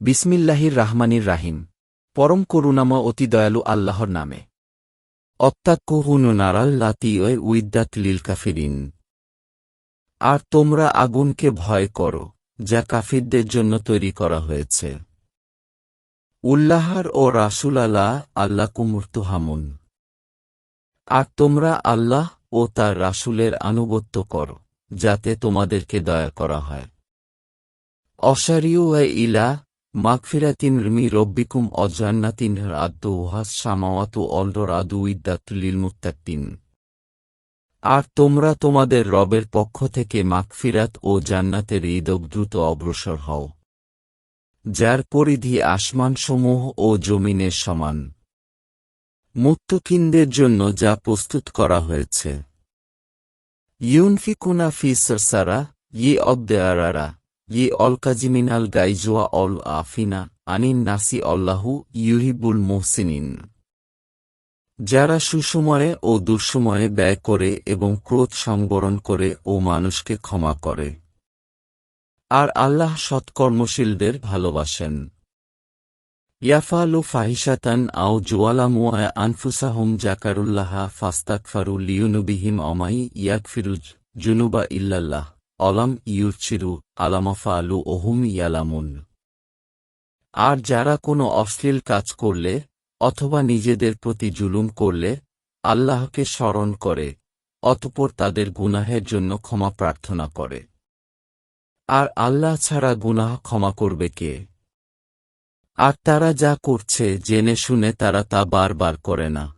বিসমিল্লাহির রাহমানির রাহিম। পরম করুণাময় অতি দয়ালু আল্লাহর নামে। উইদ্দাত লিল কাফিরিন। আর তোমরা আগুনকে ভয় করো, যা কাফিরদের জন্য তৈরি করা হয়েছে। উল্লাহার ও রাসুল আল্লাহ আল্লাহ কুমুর্তু হামুন। আর তোমরা আল্লাহ ও তার রাসূলের আনুগত্য করো, যাতে তোমাদেরকে দয়া করা হয়। অশারিউ ইলা মাগফিরাতিন মি রব্বিকুম অজান্নাতিন আদ্দু উহাস সামাওয়াতু অলডর আদু ইদ্দাতুলিল মুত্তাকিন। আর তোমরা তোমাদের রবের পক্ষ থেকে মাগফিরাত ও জান্নাতের ঈদক দ্রুত অগ্রসর হও, যার পরিধি আসমানসমূহ ও জমিনের সমান। মুত্তকিনদের জন্য যা প্রস্তুত করা হয়েছে। ইউনফিকুনা ফি সরসারা ই অব্দেয়ারারা ই অলকাজিমিনাল গাইজোয়া অল আফিনা আনিন নাসি অল্লাহু ইউহিবুল মোহসিনিন যারা সুসময়ে ও দুঃসময়ে ব্যয় করে এবং ক্রোধ সংবরণ করে ও মানুষকে ক্ষমা করে। আর আল্লাহ সৎকর্মশীলদের ভালোবাসেন। ইয়াফালু ফাহিসাতান আও জোয়ালামুয়া আনফুসাহুম জাকারুল্লাহা ফাস্তাকফারু লিউনুবিহিম অমাই ইয়াকফিরুজ জুনুবা ইল্লাল্লাহ। অলাম ইউচিরু আলামাফা আলু ওহুম ইয়ালামুন। আর যারা কোনো অশ্লীল কাজ করলে, অথবা নিজেদের প্রতি জুলুম করলে, আল্লাহকে স্মরণ করে, অতপর তাদের গুনাহের জন্য ক্ষমা প্রার্থনা করে। আর আল্লাহ ছাড়া গুনাহ ক্ষমা করবে কে? আর তারা যা করছে, জেনে শুনে তারা তা বারবার করে না।